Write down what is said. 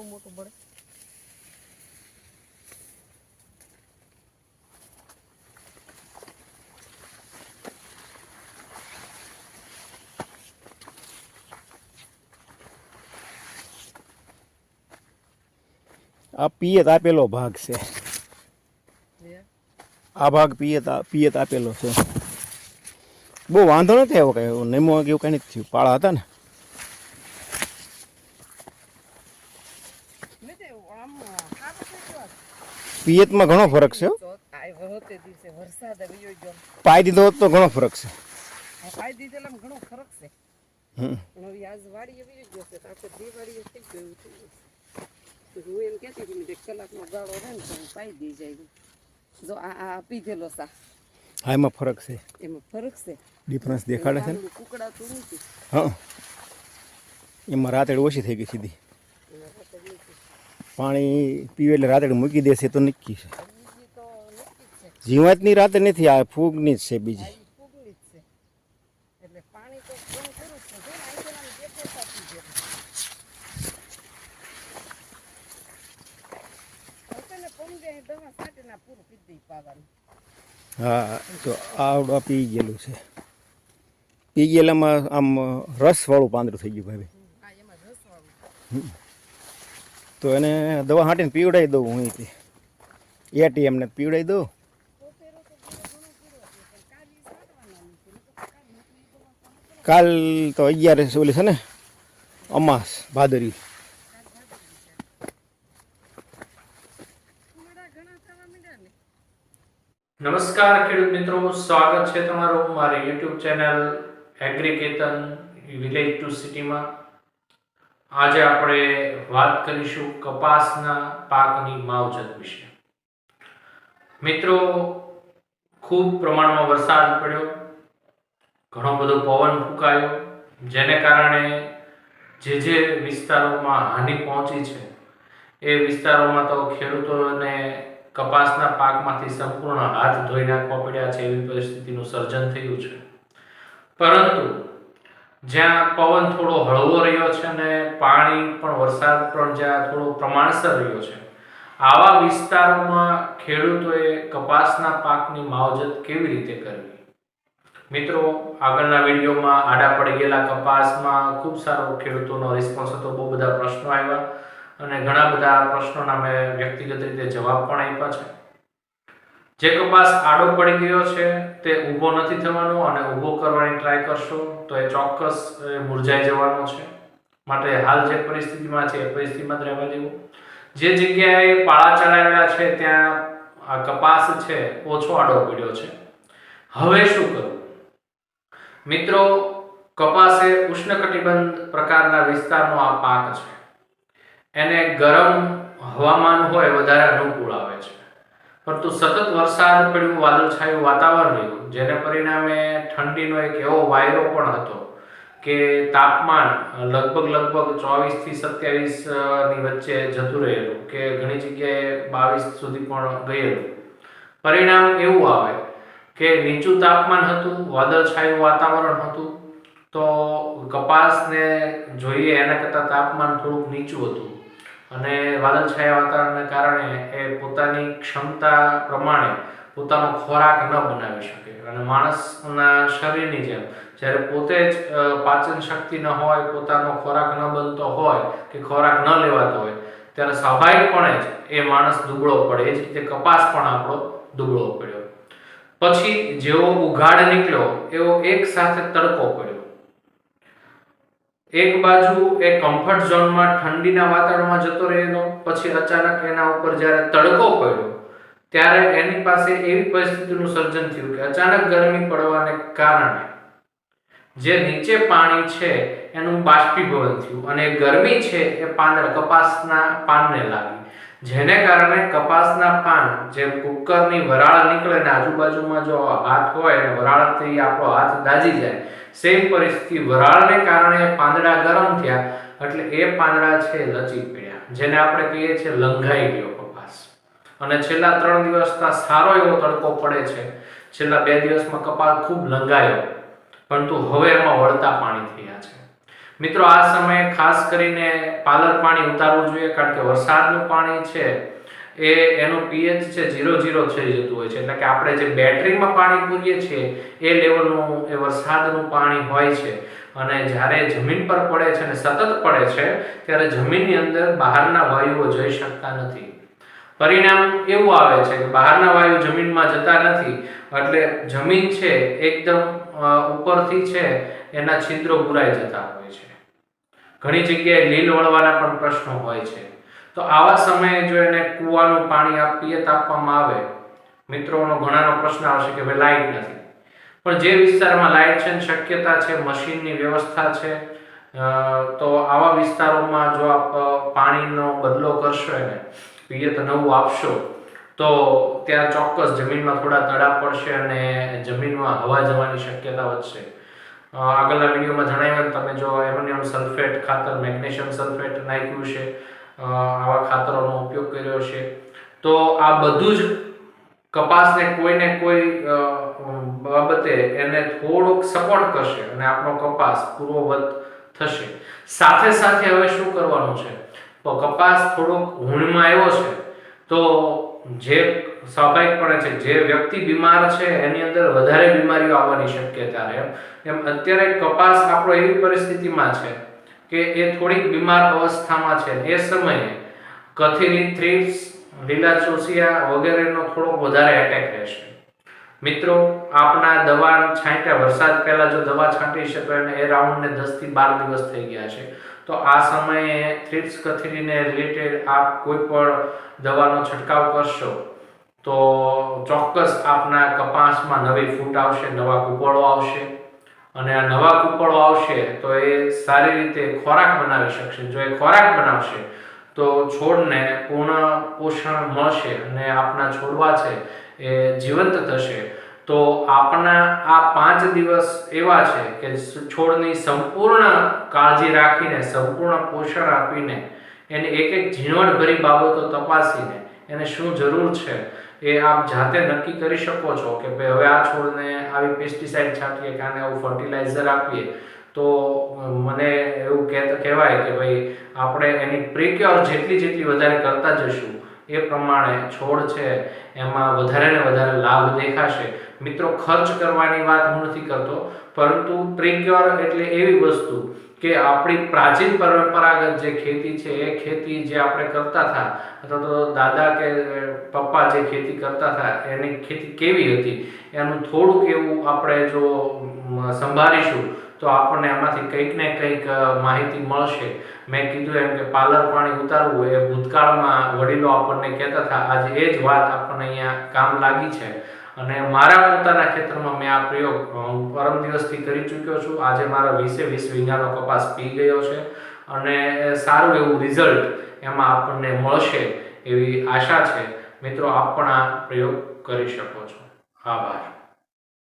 કેવડું મોટું પડે આ પિયત આપેલો ભાગ છે. આ ભાગ પિયત પિયત આપેલો છે. બહુ વાંધો નથી આવ્યો કઈ નેમો એવું કઈ નથી થયું. પાળા હતા ને મેં તે આમ સારું થઈ ગયું આ. પિયતમાં ઘણો ફરક છે પાઈ દીધો હોત તો ઘણો ફરક છે. પાઈ દીધેલામાં ઘણો ફરક છે. હું એમ ફરક છે એમાં ફરક છે. ડિફરન્સ દેખાડે છે ને હા. એમાં રાતડી ઓછી થઈ ગઈ સીધી. પાણી પીવે એટલે રાતડી મૂકી દેશે તો નક્કી છે. તો જીવાતની રાતે નથી, આ ફૂગની જ છે બીજી. તો હા જો આવડો પી ગયેલું છે. પી ગયેલામાં આમ રસવાળું પાંદડું થઈ ગયું ભાઈ. રસવાળું તો એને દવા હાંટીને પીવડાવી દઉં હું અહીંથી. એટીએમને પીવડાવી દઉં. કાલી તો અગિયાર ઓલી છે ને, અમાસ, ભાદરી. નમસ્કાર ખેડૂત મિત્રો, સ્વાગત છે તમારું મારી YouTube channel Agriketan village to સિટીમાં. આજે આપણે વાત કરીશું કપાસના પાકની માવજત વિશે. મિત્રો, ખૂબ પ્રમાણમાં વરસાદ પડ્યો. ઘણો બધો પવન ફૂંકાયો, જેને કારણે જે જે વિસ્તારોમાં હાનિ પહોંચી છે, એ વિસ્તારોમાં તો ખેડૂતોને કપાસના પાકમાંથી સંપૂર્ણ હાથ ધોઈ નાખવા પડ્યા છે એવી પરિસ્થિતિનું સર્જન થયું છે. પરંતુ જ્યાં પવન થોડો હળવો રહ્યો છે અને પાણી પણ વરસાદ પણ જ્યાં થોડો પ્રમાણસર રહ્યો છે. આવા વિસ્તારોમાં ખેડૂતોએ કપાસના પાકની માવજત કેવી રીતે કરવી? મિત્રો, આગળના વિડીયોમાં આડા પડી ગયેલા કપાસમાં ખૂબ સારો ખેડૂતોનો રિસ્પોન્સ હતો, બહુ બધા પ્રશ્નો આવ્યા અને ઘણા બધા પ્રશ્નોના મેં વ્યક્તિગત રીતે જવાબ પણ આપ્યા છે. જે કપાસ આડો પડી ગયો છે, તે ઊભો નથી થવાનો અને ઊભો કરવાની ટ્રાય કરશો, તો એ ચોક્કસ મુરઝાઈ જવાનો છે. માટે હાલ જે પરિસ્થિતિમાં છે, એ પરિસ્થિતિમાં જ રહેવા દેવું. જે જગ્યાએ પાળા ચડાવેલા છે, ત્યાં આ કપાસ છે, ઓછો આડો પડ્યો છે. હવે શું કરવું મિત્રો, કપાસ એ ઉષ્ણકટિબંધ પ્રકારના વિસ્તારનો આ પાક છે. એને ગરમ હવામાન હોય, વધારે અનુકૂળ આવે. પરંતુ સતત વરસાદ પડ્યું, વાદળછાયું વાતાવરણ રહ્યું, જેને પરિણામે ઠંડીનો એક એવો વાયરો પણ હતો કે તાપમાન લગભગ લગભગ ચોવીસથી સત્યાવીસની વચ્ચે જતું રહેલું, કે ઘણી જગ્યાએ બાવીસ સુધી પણ ગયેલું. પરિણામ એવું આવે કે નીચું તાપમાન હતું, વાદળછાયું વાતાવરણ હતું, તો કપાસને જોઈએ એના કરતાં તાપમાન થોડુંક નીચું હતું. અને વાદળછાયા વાતાવરણને કારણે એ પોતાની ક્ષમતા પ્રમાણે પોતાનો ખોરાક ન બનાવી શકે. અને માણસના શરીરની જેમ, જ્યારે પોતે જ પાચન શક્તિ ન હોય, પોતાનો ખોરાક ન બનતો હોય, કે ખોરાક ન લેવાતો હોય, ત્યારે સ્વાભાવિકપણે જ એ માણસ દુબળો પડે. એ જ રીતે કપાસ પણ આપણો દુબળો પડ્યો. પછી જેવો ઉઘાડ નીકળ્યો, એવો એક સાથે તડકો પડ્યો. એક બાજુ એ કમ્ફર્ટ ઝોનમાં ઠંડીના વાતાવરણમાં જતો રહેલો, પછી અચાનક એના ઉપર જ્યારે તડકો પડ્યો, ત્યારે એની પાસે એવી પરિસ્થિતિનું સર્જન થયું કે અચાનક ગરમી પડવાને કારણે જે નીચે પાણી છે એનું બાષ્પીભવન થયું અને ગરમી છે એ પાંદડા કપાસના પાનને લાગી. જેને કારણે કપાસના પાન જે કુકરની વરાળ નીકળે ને આજુબાજુમાં જો હાથ હોય અને વરાળથી આપણો હાથ દાજી જાય સેમ પરિસ્થિતિ વરાળને કારણે પાંદડા ગરમ થયા, એટલે એ પાંદડા છે લચી પડ્યા. જેને આપણે કહીએ છીએ લંઘાઈ ગયો કપાસ. અને છેલ્લા ત્રણ દિવસના સારો એવો તડકો પડે છે. છેલ્લા બે દિવસમાં કપાસ ખૂબ લંઘાયો. પરંતુ હવે એમાં વળતા પાણી થયા છે. મિત્રો, આ સમયે ખાસ કરીને પાલર પાણી ઉતારવું જોઈએ, કારણ કે વરસાદનું પાણી છે. એ એનો પીએચ છે ઝીરો ઝીરો થઈ જતું હોય છે. એટલે કે આપણે જે બેટરીમાં પાણી પૂરીએ છીએ, એ લેવલનું, એ વરસાદનું પાણી હોય છે. અને જ્યારે જમીન પર પડે છે અને સતત પડે છે, ત્યારે જમીનની અંદર બહારના વાયુઓ જઈ શકતા નથી. પરિણામ એવું આવે છે કે બહારના વાયુ જમીનમાં જતા નથી, એટલે જમીન છે એકદમ ઉપરથી છે, એના છિદ્રો પુરાઈ જતા હોય છે. ઘણી જગ્યાએ લીલ વળવાના પણ પ્રશ્નો હોય છે. તો આવા સમયે જો એને કૂવાનું પાણી આપીએ આપવામાં આવે. મિત્રોનો ઘણાનો પ્રશ્ન આવશે કે ભાઈ લાઇટ નથી. પણ જે વિસ્તારમાં લાઇટ છે શક્યતા છે, મશીનની વ્યવસ્થા છે તો આવા વિસ્તારોમાં જો આપ પાણીનો બદલો કરશો એને પિયત નવું આપશો, તો ત્યાં ચોક્કસ જમીનમાં થોડા તડા પડશે અને જમીનમાં હવા જવાની શક્યતા વધશે. આગળના વિડીયોમાં જણાવ્યું તમે જો એમોનિયમ સલ્ફેટ, ખાતર, મેગ્નેશિયમ સલ્ફેટ નાખ્યું છે આવા ખાતરોનો ઉપયોગ કર્યો છે. તો આ બધું જ કપાસને કોઈને કોઈ બાબતે એને થોડોક સપોર્ટ કરશે અને આપણો કપાસ પૂર્વવત થશે. સાથે સાથે હવે શું કરવાનું છે? તો કપાસ થોડોક ઊણમાં આવ્યો છે. તો જે સ્વાભાવિકપણે છે, જે વ્યક્તિ બીમાર છે, એની અંદર વધારે બીમારીઓ આવવાની શક્યતા રહે. એમ અત્યારે કપાસ આપણો એવી પરિસ્થિતિમાં છે કે એ થોડીક બીમાર અવસ્થામાં છે. એ સમયે કથિની થ્રીપ્સ લીલા ચોસિયા વગેરેનો થોડોક વધારે એટેક રહેશે. મિત્રો, આપના દવા છાંટ્યા, વરસાદ પહેલા જો દવા છાંટી શકે અને એ રાઉન્ડને દસથી બાર દિવસ થઈ ગયા છે, તો આ સમયે થ્રીપ્સ કથિરીને રિલેટેડ આપ કોઈ પણ દવાનો છંટકાવ કરશો, તો ચોક્કસ આપના કપાસમાં નવી ફૂટ આવશે, નવા કુપળો આવશે. અને આ નવા કુપળો આવશે તો એ સારી રીતે ખોરાક બનાવી શકશે. જો એ ખોરાક બનાવશે, તો છોડને પૂર્ણ પોષણ મળશે અને આપના છોડવા છે એ જીવંત થશે. તો આપણા આ પાંચ દિવસ એવા છે કે છોડની સંપૂર્ણ કાળજી રાખીને, સંપૂર્ણ પોષણ આપીને, એની એક એક ઝીણવટભરી બાબતો તપાસીને એને શું જરૂર છે? એ આપ જાતે નક્કી કરી શકો છો કે ભાઈ હવે આ છોડને આવી પેસ્ટિસાઇડ છાંટીએ કે આને એવું ફર્ટિલાઇઝર આપીએ, તો મને એવું કહેવાય કે ભાઈ આપણે એની પ્રિક્યોર જેટલી જેટલી વધારે કરતા જશું એ પ્રમાણે છોડ છે, એમાં વધારે ને વધારે લાભ દેખાશે. મિત્રો, ખર્ચ કરવાની વાત હું નથી કરતો, પરંતુ પ્રિક્યોર એટલે એવી વસ્તુ કે આપણી પ્રાચીન પરંપરાગત જે ખેતી છે, એ ખેતી જે આપણે કરતા હતા, અથવા તો દાદા કે પપ્પા જે ખેતી કરતા હતા, એની ખેતી કેવી હતી, એનું થોડુંક એવું આપણે જો સંભાળીશું, તો આપણને એમાંથી કંઈક ને કંઈક માહિતી મળશે. મેં કીધું એમ કે પાલર પાણી ઉતારવું એ ભૂતકાળમાં વડીલો આપણને કહેતા હતા, આજે એ જ વાત આપણને અહીંયા કામ લાગી છે. અને મારા પોતાના ખેતરમાં મેં આ પ્રયોગ પરમ દિવસથી કરી ચૂક્યો છું. આજે મારા વીસે વીસ વીઘાનો કપાસ પી ગયો છે અને સારું એવું રિઝલ્ટ એમાં આપણને મળશે એવી આશા છે. મિત્રો, આપ પણ આ પ્રયોગ કરી શકો છો. આભાર.